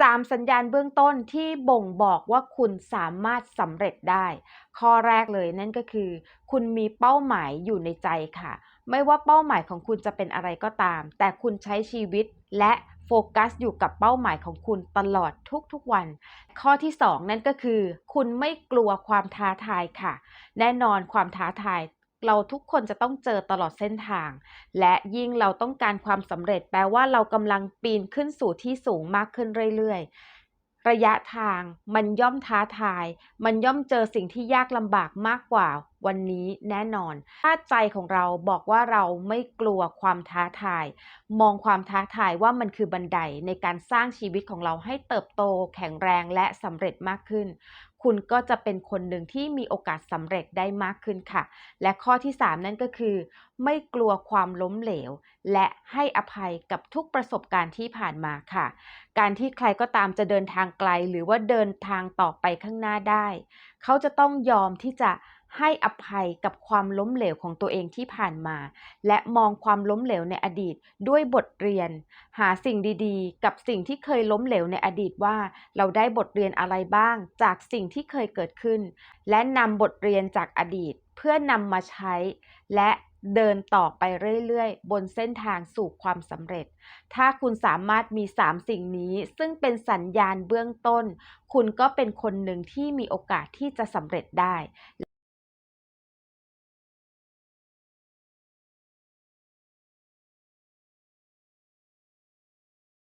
3 สัญญาณเบื้องต้นที่บ่งบอกว่าคุณสามารถสำเร็จได้ ข้อแรกเลยนั่นก็คือ คุณมีเป้าหมายอยู่ในใจค่ะ ไม่ว่าเป้าหมายของคุณจะเป็นอะไรก็ตาม แต่คุณใช้ชีวิตและโฟกัสอยู่กับเป้าหมายของคุณตลอดทุกๆวัน ข้อที่ 2 นั่นก็คือ คุณไม่กลัวความท้าทายค่ะ แน่นอนความท้าทาย เราทุกคนจะต้องเจอตลอดเส้นทาง และยิ่งเราต้องการความสำเร็จแปลว่าเรากำลังปีนขึ้นสู่ที่สูงมากขึ้นเรื่อยๆ ระยะทางมันย่อมท้าทาย มันย่อมเจอสิ่งที่ยากลำบากมากกว่า วันนี้แน่นอน ถ้าใจของเราบอกว่าเราไม่กลัวความท้าทาย มองความท้าทายว่ามันคือบันไดในการสร้างชีวิตของเราให้เติบโต แข็งแรงและสำเร็จมากขึ้น คุณก็จะเป็นคนหนึ่งที่มีโอกาสสำเร็จได้มากขึ้นค่ะ และข้อที่ 3 นั่นก็คือ ไม่กลัวความล้มเหลว และให้อภัยกับทุกประสบการณ์ที่ผ่านมาค่ะ การที่ใครก็ตามจะเดินทางไกล หรือว่าเดินทางต่อไปข้างหน้าได้ เขาจะต้องยอมที่จะ ให้อภัยกับความล้มเหลวของตัวเองที่ผ่านมา และมองความล้มเหลวในอดีตด้วยบทเรียน หาสิ่งดีๆ กับสิ่งที่เคยล้มเหลวในอดีตว่า เราได้บทเรียนอะไรบ้าง จากสิ่งที่เคยเกิดขึ้น และนำบทเรียนจากอดีตเพื่อนำมาใช้ และเดินต่อไปเรื่อยๆ บนเส้นทางสู่ความสำเร็จ ถ้าคุณสามารถมี 3 สิ่งนี้ ซึ่งเป็นสัญญาณเบื้องต้น คุณก็เป็นคนหนึ่งที่มีโอกาสที่จะสำเร็จได้